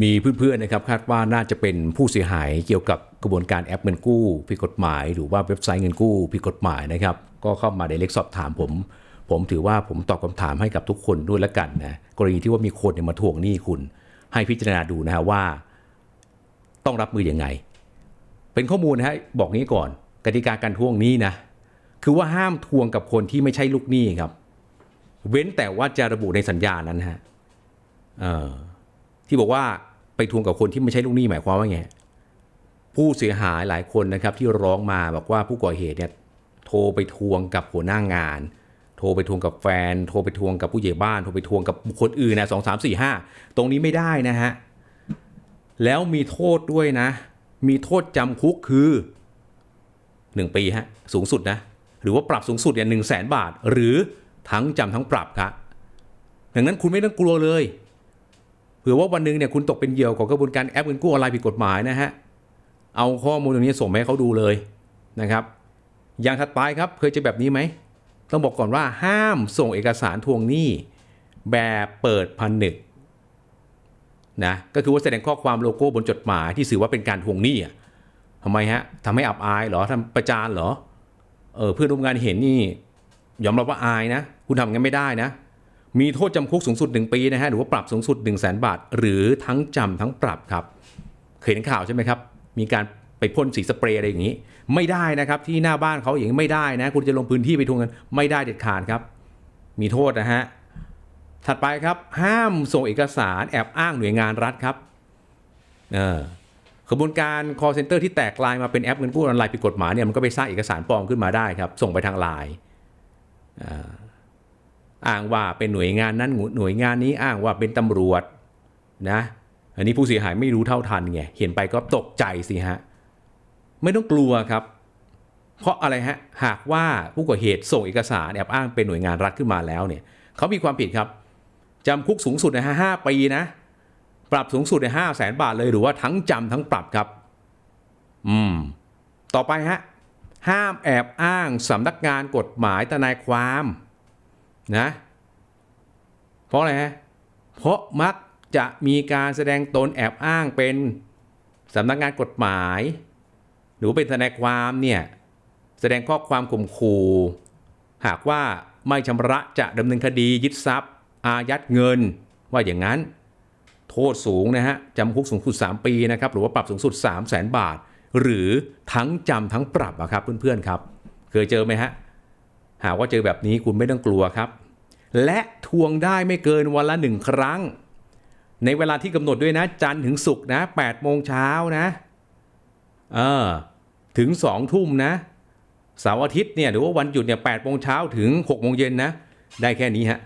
มีเพื่อนๆนะครับคาดว่าน่าจะเป็นผู้เสียหายเกี่ยวกับกระบวนการแอปเงินกู้ผิดกฎหมาย หรือว่าเว็บไซต์เงินกู้ผิดกฎหมายนะครับ ก็เข้ามาในเล็กสอบถามผม ผมถือว่าผมตอบคำถามให้กับทุกคนด้วยละกันนะกรณีที่ว่ามีคนเนี่ยมาทวงหนี้คุณ ให้พิจารณาดูนะฮะว่า ต้องรับมืออยังไง เป็นข้อมูลนะฮะบอกนี้ก่อน กติกาการทวงหนี้นะคือว่าห้ามทวงกับคนที่ไม่ใช่ลูกหนี้ครับ เว้นแต่ว่าจะระบุในสัญญานั้นฮะเอ่อ ที่บอกว่าไปทวงกับคนที่ไม่ใช่ลูกหนี้หมายความว่าไงผู้เสียหายหลายคนนะครับที่ร้องมาบอกว่าผู้ก่อเหตุเนี่ยโทรไปทวงกับหัวหน้างาน โทรไปทวงกับแฟน โทรไปทวงกับผู้ใหญ่บ้าน โทรไปทวงกับบุคคลอื่นนะสองสามสี่ห้าตรงนี้ไม่ได้นะฮะ แล้วมีโทษด้วยนะ มีโทษจำคุกคือ 1 ปีฮะสูงสุดนะ หรือว่าปรับสูงสุดเนี่ยหนึ่งแสนบาท หรือทั้งจำทั้งปรับครับดังนั้นคุณไม่ต้องกลัวเลย เผื่อว่าวันหนึ่งเนี่ยคุณตกเป็นเหยื่อของกระบวนการแอปเงินกู้ออนไลน์ผิดกฎหมายนะฮะ เอาข้อมูลตรงนี้ส่งให้เขาดูเลยนะครับ อย่างถัดไปครับเคยเจอแบบนี้ไหม ต้องบอกก่อนว่าห้ามส่งเอกสารทวงหนี้แบบเปิดผนึกนะก็คือว่าแสดงข้อความโลโก้บนจดหมายที่สื่อว่าเป็นการทวงหนี้อะทำไมฮะทำให้อับอายเหรอทำประจานเหรอเออเพื่อนร่วมงานเห็นนี่ยอมรับว่าอายนะ คุณทำงั้นไม่ได้นะ มีโทษจำคุกสูงสุด 1 ปีนะฮะหรือว่าปรับสูงสุด 1 0 0 0 0แบาท หรือทั้งจำทั้งปรับครับเคยเห็นข่าวใช่ไหมครับ มีการไปพ่นสีสเปรย์อะไรอย่างนี้ ไม่ได้นะครับที่หน้าบ้านเขาอย่างนี้ไม่ได้นะ คุณจะลงพื้นที่ไปทวงกันไม่ได้เด็ดขาดครับ มีโทษนะฮะถัดไปครับห้ามส่งเอกสารแอบอ้างหน่วยงานรัฐครับเออกระบวนการ call center ที่แตกลายมาเป็นแอปเงินกู้ออนไลน์ผิดกฎหมายเนี่ยมันก็ไปสร้างเอกสารปลอมขึ้นมาได้ครับ ส่งไปทางไลน์อ่า อ้างว่าเป็นหน่วยงานนั้นหน่วยงานนี้อ้างว่าเป็นตำรวจนะ อันนี้ผู้เสียหายไม่รู้เท่าทันไงเห็นไปก็ตกใจสิฮะไม่ต้องกลัวครับ เพราะอะไรฮะหากว่าผู้ก่อเหตุส่งเอกสารแอบอ้างเป็นหน่วยงานรัฐขึ้นมาแล้วเนี่ยเขามีความผิดครับจำคุกสูงสุดในห้าปีนะ ปรับสูงสุดในห้าแสนบาทเลยหรือว่าทั้งจำทั้งปรับครับ อืม ต่อไปฮะห้ามแอบอ้างสำนักงานกฎหมายทนายความ นะเพราะอะไรฮะเพราะมักจะมีการแสดงตนแอบอ้างเป็นสำนักงานกฎหมาย หรือเป็นทนายความเนี่ยแสดงข้อความข่มขู่หากว่าไม่ชำระจะดำเนินคดียึดทรัพย์ อายัดเงิน ว่าอย่างนั้น โทษสูงนะฮะจำคุกสูงสุด 3 ปีนะครับหรือว่าปรับสูงสุด 3 0 0แสนบาท หรือทั้งจำทั้งปรับอะครับเพื่อนๆครับ เคยเจอไหมฮะ หากว่าเจอแบบนี้คุณไม่ต้องกลัวครับ และทวงได้ไม่เกินวันละหนึ่งครั้ง ในเวลาที่กำหนดด้วยนะ จันถึงศุกร์นะ8โมงเช้านะเออถึง2ทุ่มนะเสาร์อาทิตย์เนี่ยหรือว่าวันหยุดเนี่ย8โมงเช้าถึง6โมงเย็นนะ ได้แค่นี้ฮะ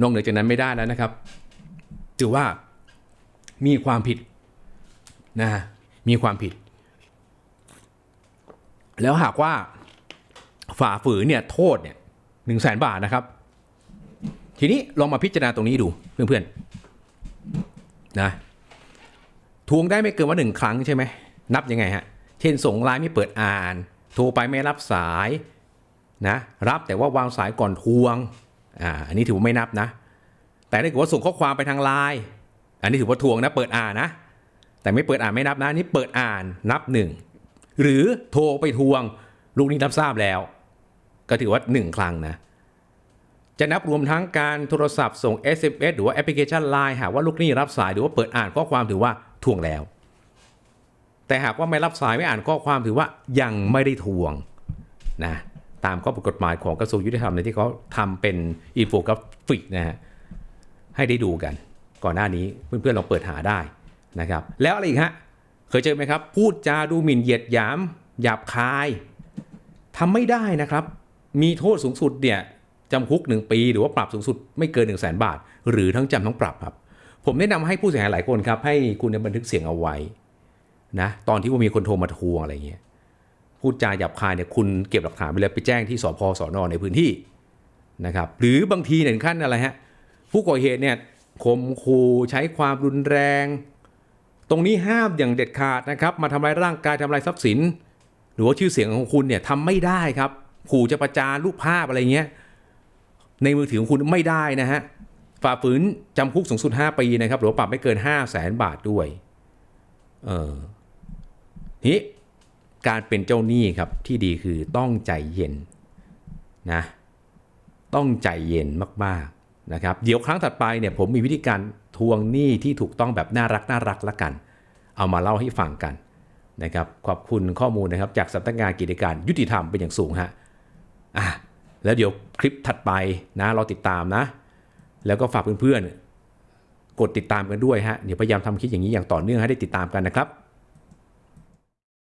นอกเหนือจากนั้นไม่ได้แล้วนะครับ ถือว่ามีความผิดนะฮะมีความผิด แล้วหากว่า ฝ่าฝืนเนี่ยโทษเนี่ยหนึ่งแสนบาทนะครับ ทีนี้ลองมาพิจารณาตรงนี้ดูเพื่อนๆนะทวงได้ไม่เกินว่าหนึ่งครั้งใช่ไหมนับยังไงฮะเช่นส่งไลน์ไม่เปิดอ่าน โทรไปไม่รับสายนะรับแต่ว่าวางสายก่อนทวงอ่าอันนี้ถือว่าไม่นับนะ แต่ถ้าเกิดว่าส่งข้อความไปทางไลน์อันนี้ถือว่าทวงนะเปิดอ่านนะ แต่ไม่เปิดอ่านไม่นับนะนนี่เปิดอ่านนับหนึ่งหรือโทรไปทวงลูกนี้รับทราบแล้ว ก็ถือว่า 1 ครั้งนะ จะนับรวมทั้งการโทรศัพท์ส่ง SMS หรือว่าแอปพลิเคชัน Line หากว่าลูกหนี้รับสายหรือว่าเปิดอ่านข้อความถือว่าทวงแล้ว แต่หากว่าไม่รับสายไม่อ่านข้อความถือว่ายังไม่ได้ทวงนะตามข้อกฎหมายของกระทรวงยุติธรรมในที่เขาทำเป็นอินโฟกราฟิกนะฮะให้ได้ดูกัน ก่อนหน้านี้เพื่อนๆลองเปิดหาได้นะครับ แล้วอะไรอีกฮะเคยเจอไหมครับ พูดจาดูหมิ่นเหยียดหยาม หยาบคายทำไม่ได้นะครับ มีโทษสูงสุดเนี่ยจำคุก 1 ปี หรือว่าปรับสูงสุดไม่เกิน 1 0 0 0 0แบาท หรือทั้งจำทั้งปรับครับ ผมแนะนำให้ผู้เสียหายหลายคนครับ ให้คุณบันทึกเสียงเอาไว้นะตอนที่ว่ามีคนโทรมาทวงอะไรเงี้ยพูดจาหยาบคายเนี่ยคุณเก็บหลักฐานไปเลยไปแจ้งที่สพสอนอในพื้นที่นะครับหรือบางทีเนี่ยถึงขั้นอะไรฮะผู้ก่อเหตุเนี่ยข่มขู่ใช้ความรุนแรง ตรงนี้ห้ามอย่างเด็ดขาดนะครับ มาทำลายร่างกายทำลายทรัพย์สิน หรือว่าชื่อเสียงของคุณเนี่ยทำไม่ได้ครับ ขู่จะประจานรูปภาพอะไรเงี้ย ในมือถือของคุณไม่ได้นะฮะ ฝ่าฝืนจำคุกสูงสุด 5 ปีนะครับ หรือปรับไม่เกิน 5 0 0แสนบาทด้วย เออทีนี้การเป็นเจ้าหนี้ครับที่ดีคือต้องใจเย็นนะ ต้องใจเย็นมากๆนะครับ เดี๋ยวครั้งถัดไปเนี่ยผมมีวิธีการทวงหนี้ที่ถูกต้องแบบน่ารักน่ารักละกัน เอามาเล่าให้ฟังกันนะครับขอบคุณข้อมูลนะครับจากสำนักงานกิจการยุติธรรมเป็นอย่างสูงฮะ อะแล้วเดี๋ยวคลิปถัดไปนะเราติดตามนะ แล้วก็ฝากเพื่อนๆกดติดตามกันด้วยฮะเดี๋ยวพยายามทำคลิปอย่างนี้อย่างต่อเนื่องให้ได้ติดตามกันนะครับ